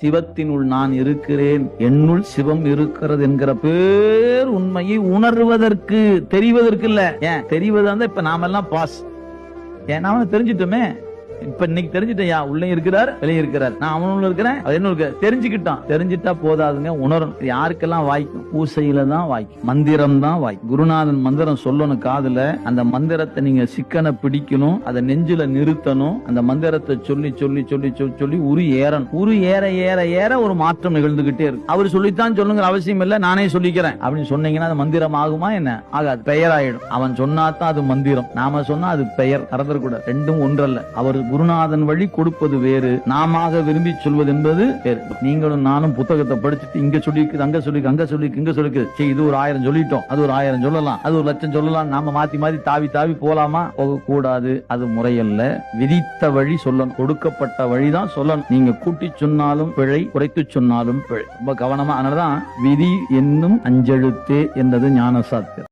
சிவத்தினுள் நான் இருக்கிறேன். என்னுள் சிவம் இருக்கிறது என்கிற பேர் உண்மையை உணர்வதற்கு தெரிவதற்கு இல்ல ஏன்? தெரிவதா இருந்தா இப்ப நாமெல்லாம் பாஸ். ஏன்? நாம தெரிஞ்சிட்டோமே. இப்ப இன்னைக்கு தெரிஞ்சிட்டயா உள்ள இருக்கிறார் வெளியே இருக்கிறார். நான் அவனுள்ள இருக்கிறேன் அது என்ன இருக்கு தெரிஞ்சுக்கிட்டான். தெரிஞ்சிட்டா போதாதுங்க உணரும் யாருக்கெல்லாம் வாய்க்கும்? பூசையில தான் வாய்க்கும். மந்திரம் தான் வாய்க்கும். குருநாதன் மந்திரம் சொல்லணும் காதுல. அந்த மந்திரத்தை நீங்க சிக்கனை பிடிக்கணும் அதை நெஞ்சில நிறுத்தணும். அந்த மந்திரத்தை சொல்லி சொல்லி சொல்லி சொல்லி சொல்லி உரு ஏறணும். உரு ஏற ஏற ஏற ஒரு மாற்றம் நிகழ்ந்துகிட்டே இருக்கு. அவர் சொல்லித்தான் சொல்லுங்கிற அவசியம் இல்ல நானே சொல்லிக்கிறேன். அப்படின்னு சொன்னீங்கன்னா அது மந்திரம் ஆகுமா என்ன? ஆகாது. பெயர் ஆயிடும் அவன் சொன்னாதான் அது மந்திரம். நாம சொன்னா அது பெயர். கூட ரெண்டும் ஒன்றல்ல. அவர் குருநாதன் வழி கொடுப்பது வேறு. நாம விரும்பி சொல்வது என்பது வேறு. நீங்களும் நானும் புத்தகத்தை படிச்சுட்டு இங்க சொல்லிக்குது அங்க சொல்லிக்கு அங்க சொல்லிக்கு இங்க சொல்லிக்கு சரி இது ஒரு ஆயிரம் சொல்லிட்டோம். அது ஒரு ஆயிரம் சொல்லலாம். அது ஒரு லட்சம் சொல்லலாம். நாம மாத்தி மாத்தி தாவி தாவி போலாமா? போக கூடாது அது முறையல்ல. விதித்த வழி சொல்லணும். கொடுக்கப்பட்ட வழிதான் சொல்லணும். நீங்க கூட்டி சொன்னாலும் பிழை குறைத்து சொன்னாலும் பிழை. ரொம்ப கவனமா அதனாலதான் விதி என்னும் அஞ்செழுத்தே என்றது ஞானசாத்தியம்